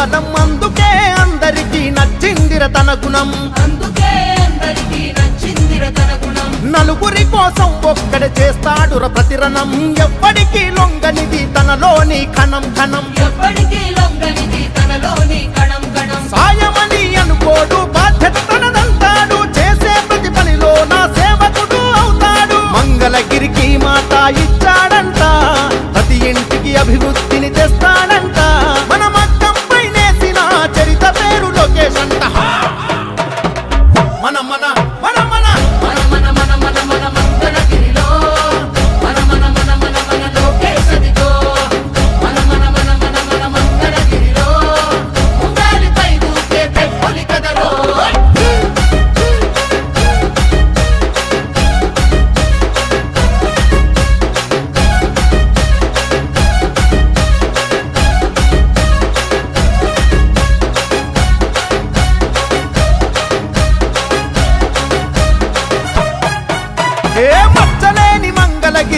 పదం అందుకే అందరికీ నచ్చిందిర తన గుణం. అందుకే అందరికీ నచ్చిందిర తన గుణం. నలుగురి కోసం ఒక్కడ చేస్తాడు ప్రతిరణం. ఎప్పటికీ లొంగనిది తనలోని కణం కణం ఎప్పటికీ లొంగనిది తనలోని కణం కణం సాయమని అనుకోడు బాధ్యత తనదంటాడు చేసే ప్రతి పనిలో నా సేవకుడు అవుతాడు. మంగళగిరికి మాట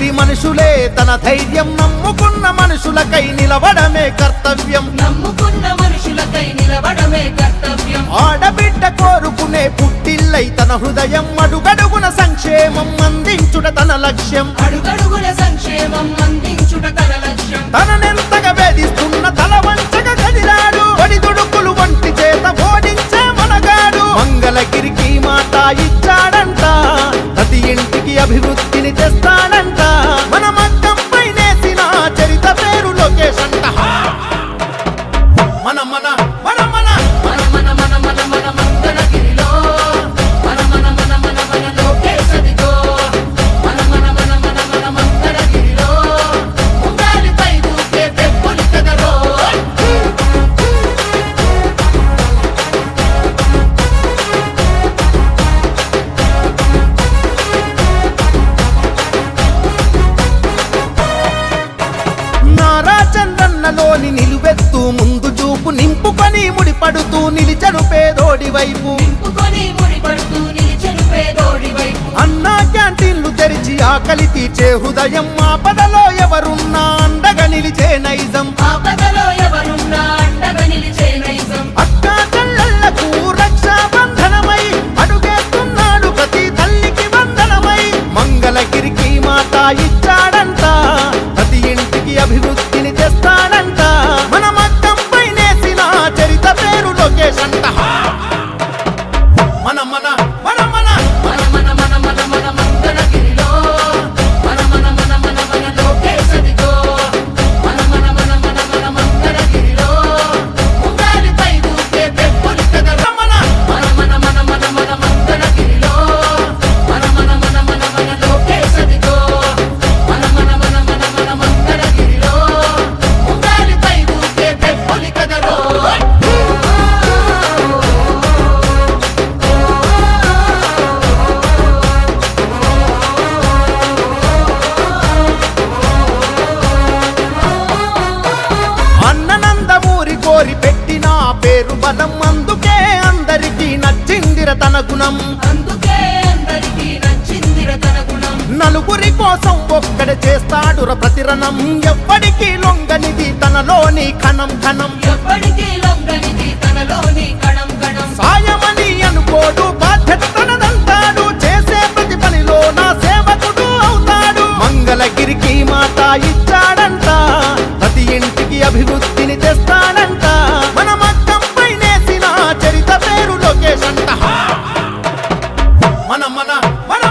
మంగళగిరి మనుషులే తన ధైర్యం నమ్ముకున్న మనుషులకై నిలవడమే కర్తవ్యం. నమ్ముకున్న మనుషులకై నిలబడమే కర్తవ్యం. ఆడబిడ్డ కోరుకునే పుట్టిల్లై తన హృదయం అడుగడుగున సంక్షేమం అందించుట తన లక్ష్యం. అడుగడుగుల సంక్షేమం అందించుట తన లక్ష్యం. తననెంతగా వేధిస్తున్న తల వంచగా కదిలాడు. ఒడిదుడుకులు వంటి చేత ఓడించే మనగాడు. మంగళగిరికి మాట ఇచ్చాడంట ప్రతి ఇంటికి అభివృద్ధిని తెస్తాడంట. చంద్రన్నలోని నిలువెత్తు ముందు చూపు నింపుకొని ముడిపడుతూ నిలిచడు పేదోడి వైపు. నింపుకొని ముడిపడుతూ నిలిచెను పేదోడి వైపు. అన్నా క్యాంటీన్లు తెరిచి ఆకలి తీర్చే హృదయం ఆపదలో ఎవరున్నా అండగా నిలిచే నైజం. ఆపదలో ఎవరున్నా తన గుణం. అందుకే అందరికీ నచ్చిందిర తన గుణం. నలుగురి కోసం ఒక్కడే చేస్తాడుర ప్రతిరణం. ఎవ్వడికి లొంగనిది తనలోని కణం కణం ఎప్పటికీ లొంగనిది తనలోని కణం కణం సాయమని అనుకోడు బాధ్యత తనదంటాడు చేసే ప్రతి పనిలో నా సేవకుడు అవుతాడు. మంగళగిరికి మాట ఇచ్చాడంట మన మన మన